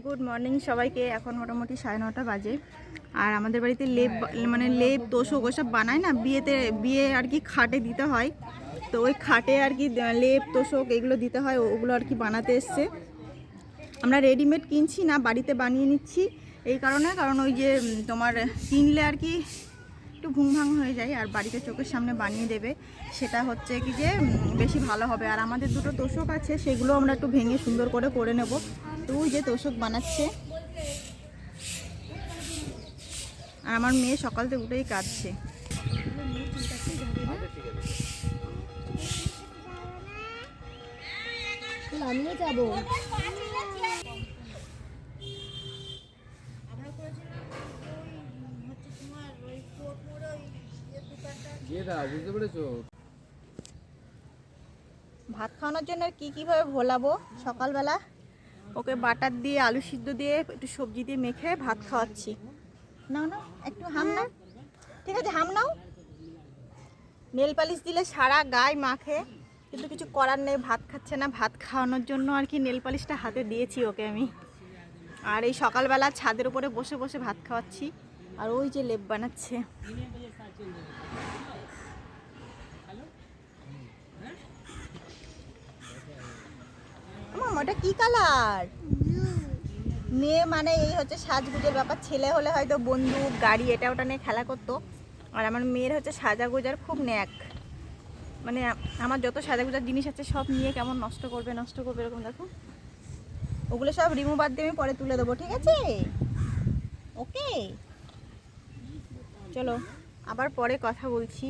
Good morning সবাইকে, এখন মোটামুটি সাড়ে নটা বাজে। আর আমাদের বাড়িতে লেপ মানে লেপ, তোষক ওসব বানায় না, বিয়েতে, বিয়ে আর কি খাটে দিতে হয়। তো ওই খাটে আর কি লেপ, তোষক এগুলো দিতে হয়, ওগুলো আর কি বানাতে এসছে। আমরা রেডিমেড কিনছি না, বাড়িতে বানিয়ে নিচ্ছি, এই কারণে। কারণ ওই যে তোমার কিনলে আর কি একটু ভুং ভাং হয়ে যায় আর বাড়িতে চোখের সামনে বানিয়ে দেবে, সেটা হচ্ছে কি যে বেশি ভালো হবে। আর আমাদের দুটো তোষক আছে, সেগুলো আমরা একটু ভেঙে সুন্দর করে করে নেব। তো যে তোষক বানাচ্ছে। আর আমার মেয়ে সকাল থেকে উঠেই কাঁদছে। আমিও যাব। ভাত খাওয়ানোর জন্য কী কীভাবে ভোলাবো? সকালবেলা ওকে বাটার দিয়ে, আলু সিদ্ধ দিয়ে, একটু সবজি দিয়ে মেখে ভাত খাওয়াচ্ছি। নাও না একটু হাম নাও। ঠিক আছে, হাম নাও। নেল পালিশ দিলে সারা গায়ে মাখে। কিন্তু কিছু করার নেই, ভাত খাচ্ছে না। ভাত খাওয়ানোর জন্য আর কি নেল পালিশটা হাতে দিয়েছি ওকে আমি। আর এই সকালবেলা ছাদের উপরে বসে বসে ভাত খাওয়াচ্ছি। আর ওই যে লেপ বানাচ্ছে আমার ওটা কি কালার? মেয়ে মানে এই হচ্ছে সাজগুজের ব্যাপার। ছেলে হলে হয়তো বন্দুক, গাড়ি, এটা ওটা নিয়ে খেলা করতো। আর আমার মেয়ের হচ্ছে সাজাগোজার খুব ন্যাক। মানে আমার যত সাজাগোজার জিনিস আছে সব নিয়ে কেমন নষ্ট করবে নষ্ট করবে এরকম, দেখো। ওগুলো সব রিমুভার দিয়ে আমি পরে তুলে দেবো, ঠিক আছে? ওকে? চলো, আবার পরে কথা বলছি।